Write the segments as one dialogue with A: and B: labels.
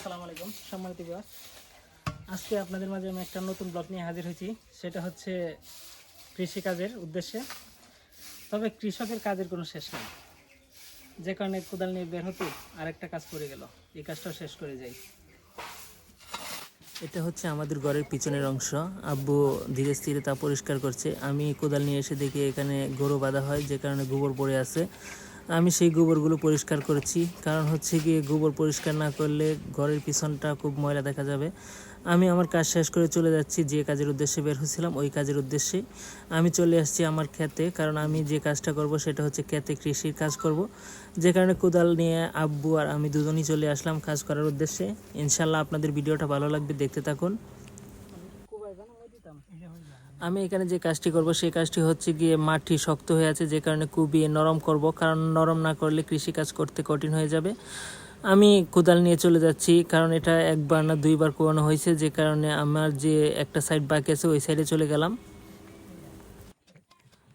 A: আসসালামু আলাইকুম। সম্মানিত বিভাগ আজকে আপনাদের মাঝে আমি একটা নতুন ব্লগ নিয়ে হাজির হয়েছি। সেটা হচ্ছে কৃষিকাজের উদ্দেশ্যে। তবে কৃষকের কাজের কোনো শেষ নেই। যে কারণে কোদাল নিয়ে বের হতে আরেকটা কাজ করে গেল। এই কাজটাও শেষ করে যাই।
B: এটা হচ্ছে আমাদের ঘরের পিছনের অংশ। আব্বু ধীরে স্থিরে তা পরিষ্কার করছে। আমি কোদাল নিয়ে এসে দেখি এখানে গরু বাঁধা হয়, যে কারণে গোবর পড়ে আছে। আমি সেই গোবরগুলো পরিষ্কার করেছি। কারণ হচ্ছে গিয়ে গোবর পরিষ্কার না করলে ঘরের পিছনটা খুব ময়লা দেখা যাবে। আমি আমার কাজ শেষ করে চলে যাচ্ছি, যে কাজের উদ্দেশ্যে বের হয়েছিলাম, ওই কাজের উদ্দেশ্যে। আমি চলে আসছি আমার ক্ষেতে, কারণ আমি যে কাজটা করব সেটা হচ্ছে ক্ষেতে কৃষির কাজ করব। যে কারণে কোদাল নিয়ে আব্বু আর আমি দুজনই চলে আসলাম কাজ করার উদ্দেশ্যে। ইনশাল্লাহ আপনাদের ভিডিওটা ভালো লাগবে, দেখতে থাকুন। আমি এখানে যে কাজটি করব, সেই কাজটি হচ্ছে গিয়ে মাটি শক্ত হয়ে আছে, যে কারণে কুবিয়ে নরম করব, কারণ নরম না করলে কৃষি কাজ করতে কঠিন হয়ে যাবে। আমি কোদাল নিয়ে চলে যাচ্ছি, কারণ এটা একবার না দুইবার কোয়ানো হয়েছে, যে কারণে আমার যে একটা সাইড বাকি আছে, ওই সাইডে চলে গেলাম।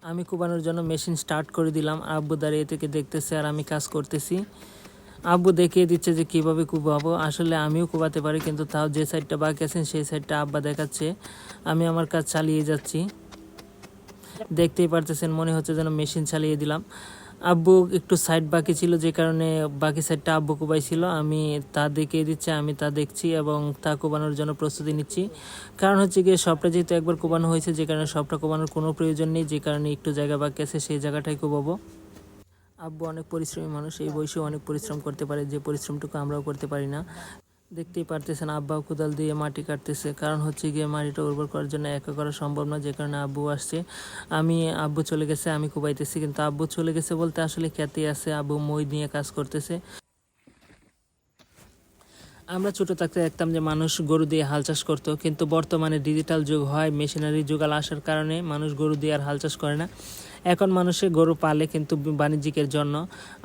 B: আমি কুবানোর জন্য মেশিন স্টার্ট করে দিলাম, আব্বু দাঁড়িয়ে থেকে দেখতেছে আর আমি কাজ করতেছি। আব্বু দেখিয়ে দিচ্ছে যে কীভাবে কুবাবো। আসলে আমিও কুবাতে পারি, কিন্তু তাও যে সাইডটা বাকি আছেন, সেই সাইডটা আব্বা দেখাচ্ছে। আমি আমার কাজ চালিয়ে যাচ্ছি। দেখতেই পারতেছেন, মনে হচ্ছে যেন মেশিন চালিয়ে দিলাম। আব্বু একটু সাইড বাকি ছিল, যে কারণে বাকি সাইডটা আব্বু কুবাই ছিল আমি তা দেখিয়ে দিচ্ছে, আমি তা দেখছি এবং তা কোবানোর জন্য প্রস্তুতি নিচ্ছি। কারণ হচ্ছে গিয়ে সবটা যেহেতু একবার কোবানো হয়েছে, যে কারণে সবটা কোবানোর কোনো প্রয়োজন নেই। যে কারণে একটু জায়গা বাকি আছে, সেই জায়গাটাই কোবাবো। আব্বু অনেক পরিশ্রমী মানুষ, এই বয়সে অনেক পরিশ্রম করতে পারে, যে পরিশ্রমটুকু আমরাও করতে পারি না। দেখতেই পারতেছেন আব্বাও কোদাল দিয়ে মাটি কাটতেছে। কারণ হচ্ছে গিয়ে মাটিটা উর্বর করার জন্য একা করা সম্ভব না, যে কারণে আব্বু আসছে। আমি, আব্বু চলে গেছে, আমি কুবাইতেছি, কিন্তু আব্বু চলে গেছে বলতে আসলে খ্যাতি আছে, আব্বু মই নিয়ে কাজ করতেছে। আমরা ছোট থাকতে দেখতাম যে মানুষ গরু দিয়ে হাল চাষ করতো, কিন্তু বর্তমানে ডিজিটাল যুগ হয় মেশিনারি যুগাল আসার কারণে মানুষ গরু দিয়ে আর হাল চাষ করে না। এখন মানুষে গরু পালে কিন্তু বাণিজ্যিকের জন্য।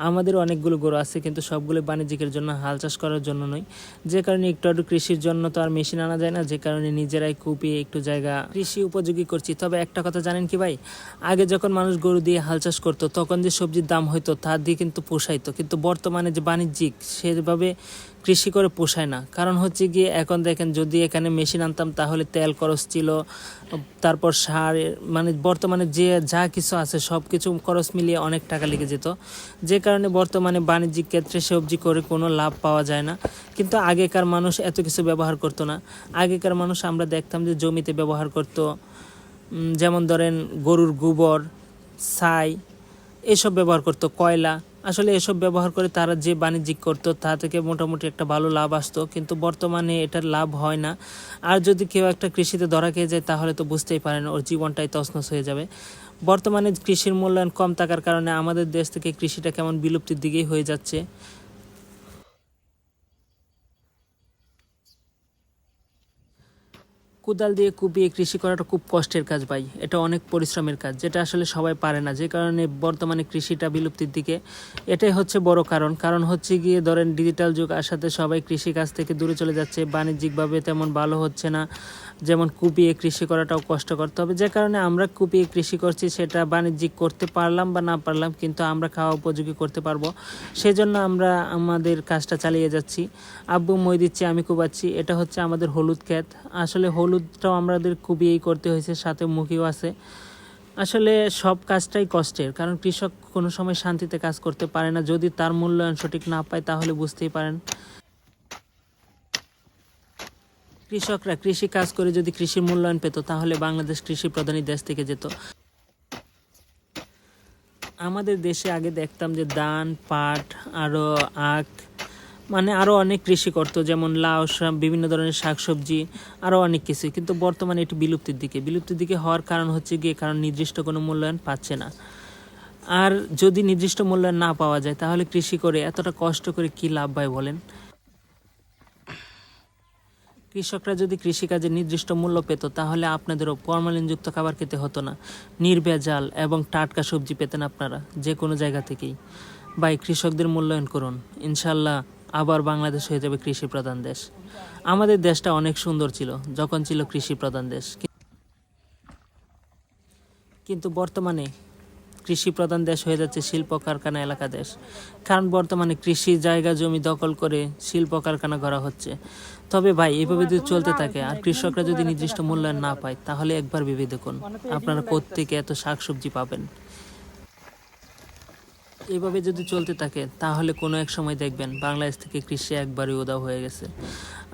B: আমাদের অনেকগুলো গরু আছে, কিন্তু সবগুলো বাণিজ্যিকের জন্য হাল চাষ করার জন্য নয়। যে কারণে একটু একটু কৃষির জন্য তো আর মেশিন আনা যায় না, যে কারণে নিজেরাই কুপিয়ে একটু জায়গা কৃষি উপযোগী করছি। তবে একটা কথা জানেন কি ভাই, আগে যখন মানুষ গরু দিয়ে হাল চাষ করতো, তখন যে সবজির দাম হইতো, তা দিয়ে কিন্তু পোষাইতো। কিন্তু বর্তমানে যে বাণিজ্যিক, সেভাবে কৃষি করে পোষায় না। কারণ হচ্ছে গিয়ে এখন দেখেন যদি এখানে মেশিন আনতাম তাহলে তেল খরচ ছিল, তারপর সার মানে বর্তমানে যে যা কিছু আছে সব কিছু খরচ মিলিয়ে অনেক টাকা লেগে যেত। যে কারণে বর্তমানে বাণিজ্যিক ক্ষেত্রে সবজি করে কোনো লাভ পাওয়া যায় না। কিন্তু আগেকার মানুষ এত কিছু ব্যবহার করতো না। আগেকার মানুষ আমরা দেখতাম যে জমিতে ব্যবহার করতো যেমন ধরেন গরুর গোবর, ছাই, এসব ব্যবহার করতো, কয়লা। আসলে এসব ব্যবহার করে তারা যে বাণিজ্যিক করত, তা থেকে মোটামুটি একটা ভালো লাভ আসতো। কিন্তু বর্তমানে এটার লাভ হয় না। আর যদি কেউ একটা কৃষিতে ধরা খেয়ে যায়, তাহলে তো বুঝতেই পারেন, ওর জীবনটাই তছনছ হয়ে যাবে। বর্তমানে কৃষির মূল্যায়ন কম থাকার কারণে আমাদের দেশ থেকে কৃষিটা কেমন বিলুপ্তির দিকেই হয়ে যাচ্ছে। কোদাল দিয়ে কুপিয়ে কৃষি করাটা খুব কষ্টের কাজ ভাই। এটা অনেক পরিশ্রমের কাজ, যেটা আসলে সবাই পারে না। যে কারণে বর্তমানে কৃষিটা বিলুপ্তির দিকে। এটাই হচ্ছে বড় কারণ। কারণ হচ্ছে গিয়ে ধরেন ডিজিটাল যুগ আসাতে সবাই কৃষি কাজ থেকে দূরে চলে যাচ্ছে। বাণিজ্যিকভাবে তেমন ভালো হচ্ছে না। যেমন কুপিয়ে কৃষি করাটাও কষ্টকর। তবে যে কারণে আমরা কুপিয়ে কৃষি করছি, সেটা বাণিজ্যিক করতে পারলাম বা না পারলাম, কিন্তু আমরা খাওয়া উপযোগী করতে পারব। সেজন্য আমরা আমাদের কাজটা চালিয়ে যাচ্ছি। আব্বু, মই দিচ্ছি, আমি কুবাচ্ছি। এটা হচ্ছে আমাদের হলুদ ক্ষেত। আসলে হলুদটাও আমাদের কুপিয়েই করতে হয়েছে, সাথে মুখিও আছে। আসলে সব কাজটাই কষ্টের, কারণ কৃষক কোনো সময় শান্তিতে কাজ করতে পারে না। যদি তার মূল্যায়ন সঠিক না পায়, তাহলে বুঝতেই পারেন। কৃষকরা কৃষি কাজ করে যদি কৃষির মূল্যায়ন পেত, তাহলে বাংলাদেশ কৃষি প্রধানী দেশ থেকে যেত। আমাদের দেশে আগে দেখতাম যে ধান, পাট আরও আখ মানে আরও অনেক কৃষি করতো, যেমন লাউ বিভিন্ন ধরনের শাকসবজি আরও অনেক কিছু। কিন্তু বর্তমানে এটি বিলুপ্তির দিকে। বিলুপ্তির দিকে হওয়ার কারণ হচ্ছে গিয়ে কারণ নির্দিষ্ট কোনো মূল্যায়ন পাচ্ছে না। আর যদি নির্দিষ্ট মূল্যায়ন না পাওয়া যায়, তাহলে কৃষি করে এতটা কষ্ট করে কী লাভ হয় বলেন? কৃষকরা যদি কৃষিকাজে নির্দিষ্ট মূল্য পেত, তাহলে আপনাদেরও ফরমালিনযুক্ত খাবার খেতে হতো না। নির্ভেজাল এবং টাটকা সবজি পেতেন আপনারা, যে কোনো জায়গা থেকেই। ভাই, কৃষকদের মূল্যায়ন করুন। ইনশাল্লাহ আবার বাংলাদেশ হয়ে যাবে কৃষি প্রধান দেশ। আমাদের দেশটা অনেক সুন্দর ছিল, যখন ছিল কৃষি প্রধান দেশ। কিন্তু বর্তমানে কৃষি প্রধান দেশ হয়ে যাচ্ছে শিল্প কারখানা এলাকা দেশ। কারণ বর্তমানে কৃষি জায়গা জমি দখল করে শিল্প কারখানা করা হচ্ছে। তবে ভাই, এভাবে যদি চলতে থাকে আর কৃষকরা যদি নির্দিষ্ট মূল্যায়ন না পায়, তাহলে একবার ভেবে দেখুন আপনারা কোত্থেকে এত শাকসবজি পাবেন। এইভাবে যদি চলতে থাকে, তাহলে কোনো এক সময় দেখবেন বাংলাদেশ থেকে কৃষি একবারই উদাও হয়ে গেছে।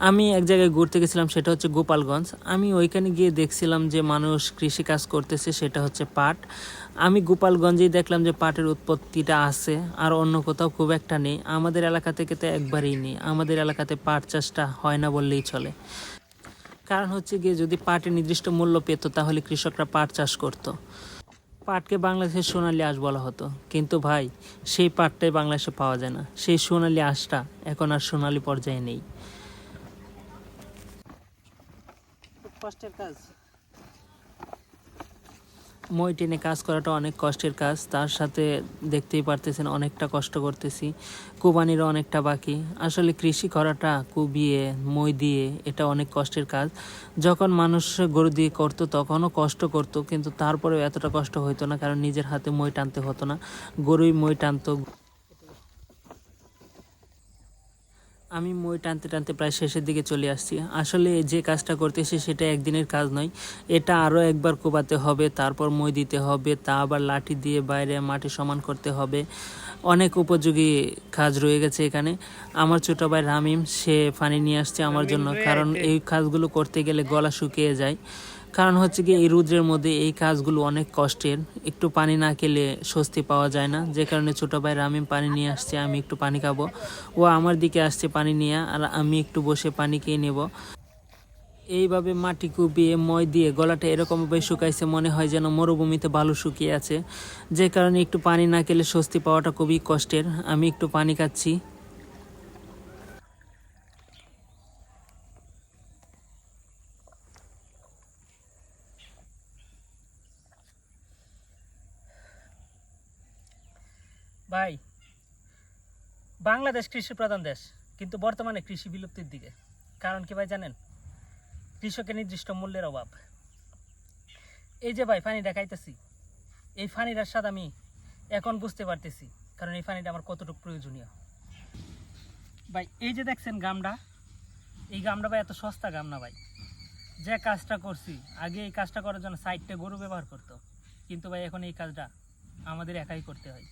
B: আমি এক জায়গায় ঘুরতে গেছিলাম, সেটা হচ্ছে গোপালগঞ্জ। আমি ওইখানে গিয়ে দেখছিলাম যে মানুষ কৃষি কাজ করতেছে, সেটা হচ্ছে পাট। আমি গোপালগঞ্জেই দেখলাম যে পাটের উৎপত্তিটা আছে, আর অন্য কোথাও খুব একটা নেই। আমাদের এলাকা থেকে তো একবারেই নেই। আমাদের এলাকাতে পাট চাষটা হয় না বললেই চলে। কারণ হচ্ছে গিয়ে যদি পাটের নির্দিষ্ট মূল্য পেত, তাহলে কৃষকরা পাট চাষ করতো। পাটকে বাংলাদেশের সোনালি আঁশ বলা হতো। কিন্তু ভাই, সেই পাটটাই বাংলাদেশে পাওয়া যায় না। সেই সোনালি আঁশটা এখন আর সোনালি পর্যায়ে নেই।
A: কষ্টের কাজ।
B: মই টেনে কাজ করাটা অনেক কষ্টের কাজ। তার সাথে দেখতেই পারতেছেন অনেকটা কষ্ট করতেছি। কুবানিরও অনেকটা বাকি। আসলে কৃষি করাটা, কুবিয়ে, মই দিয়ে এটা অনেক কষ্টের কাজ। যখন মানুষ গরু দিয়ে করতো, তখনও কষ্ট করত, কিন্তু তারপরেও এতটা কষ্ট হইতো না, কারণ নিজের হাতে মই টানতে হতো না। গরুই মই টানতো। আমি মই টানতে টানতে প্রায় শেষের দিকে চলে আসছি। আসলে যে কাজটা করতেছি সেটা একদিনের কাজ নয়। এটা আরও একবার কোবাতে হবে তারপর মই দিতে হবে তা আবার লাঠি দিয়ে বাইরে মাটি সমান করতে হবে। অনেক উপযোগী কাজ রয়ে গেছে এখানে। আমার ছোট ভাই রামিম সে পানি নিয়ে আসছে আমার জন্য। কারণ এই কাজগুলো করতে গেলে গলা শুকিয়ে যায়। কারণ হচ্ছে কি এই রুদ্রের মধ্যে এই কাজগুলো অনেক কষ্টের। একটু পানি না খেলে স্বস্তি পাওয়া যায় না। যে কারণে ছোট ভাই রামিম পানি নিয়ে আসছে, আমি একটু পানি খাব। ও আমার দিকে আসছে পানি নিয়ে, আর আমি একটু বসে পানি খেয়ে নেব। এইভাবে মাটি কুপিয়ে, মই দিয়ে গলাটা এরকমভাবে শুকাইছে, মনে হয় যেন মরুভূমিতে বালু শুকিয়ে আছে। যে কারণে একটু পানি না খেলে স্বস্তি পাওয়াটা খুবই কষ্টের। আমি একটু পানি খাচ্ছি।
A: ভাই, বাংলাদেশ কৃষি প্রধান দেশ, কিন্তু বর্তমানে কৃষি বিলুপ্তির দিকে। কারণ কি ভাই জানেন? কৃষকের নির্দিষ্ট মূল্যের অভাব। এই যে ভাই ফানি দেখাইতেছি, এই ফানিটার স্বাদ আমি এখন বুঝতে পারতেছি, কারণ এই ফানিটা আমার কতটুকু প্রয়োজনীয়। ভাই, এই যে দেখছেন গামটা এই গামটা ভাই এত সস্তা গাম না ভাই। যে কাজটা করছি, আগে এই কাজটা করার জন্য সাইডটা গরু ব্যবহার করতো, কিন্তু ভাই এখন এই কাজটা আমাদের একাই করতে হয়।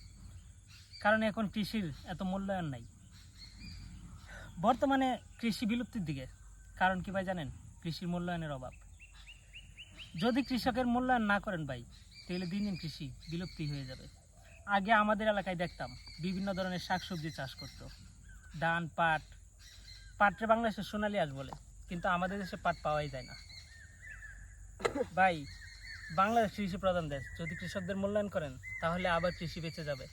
A: কারণ এখন কৃষির এত মূল্যায়ন নাই। বর্তমানে কৃষি বিলুপ্তির দিকে, কারণ কি ভাই জানেন? কৃষির মূল্যায়নের অভাব। যদি কৃষকের মূল্যায়ন না করেন ভাই, তাহলে দিন দিন কৃষি বিলুপ্তি হয়ে যাবে। আগে আমাদের এলাকায় দেখতাম, বিভিন্ন ধরনের শাকসবজি চাষ করত। ধান, পাট, পাটরে বাংলাদেশে সোনালি আস বলে, কিন্তু আমাদের দেশে পাট পাওয়াই যায় না। ভাই, বাংলাদেশ কৃষি প্রধান দেশ, যদি কৃষকদের মূল্যায়ন করেন, তাহলে আবার কৃষি বেঁচে যাবে।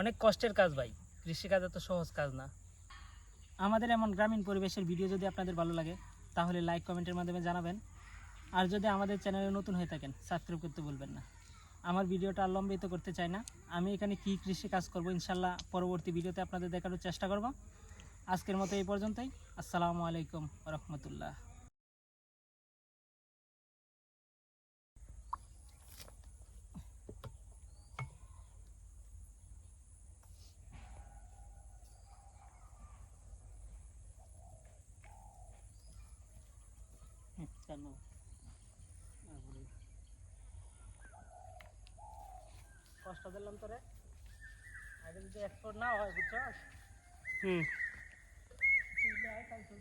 A: অনেক কষ্টের কাজ ভাই। কৃষিকাজ এত সহজ কাজ না। আমাদের এমন গ্রামীণ পরিবেশের ভিডিও যদি আপনাদের ভালো লাগে, তাহলে লাইক কমেন্টের মাধ্যমে জানাবেন। আর যদি আমাদের চ্যানেলে নতুন হয়ে থাকেন সাবস্ক্রাইব করতে বলবেন না। আমার ভিডিওটা আর লম্বিত করতে চাই না। আমি এখানে কি কৃষি কাজ করব ইনশাল্লাহ পরবর্তী ভিডিওতে আপনাদের দেখানোর চেষ্টা করব। আজকের মতো এই পর্যন্তই। আসসালামু আলাইকুম রহমতুল্লাহ। কেন? কষ্ট দিলাম তোরে। আগে যদি এক্সপোর্ট না হয় বুঝছ
B: হুম। তুই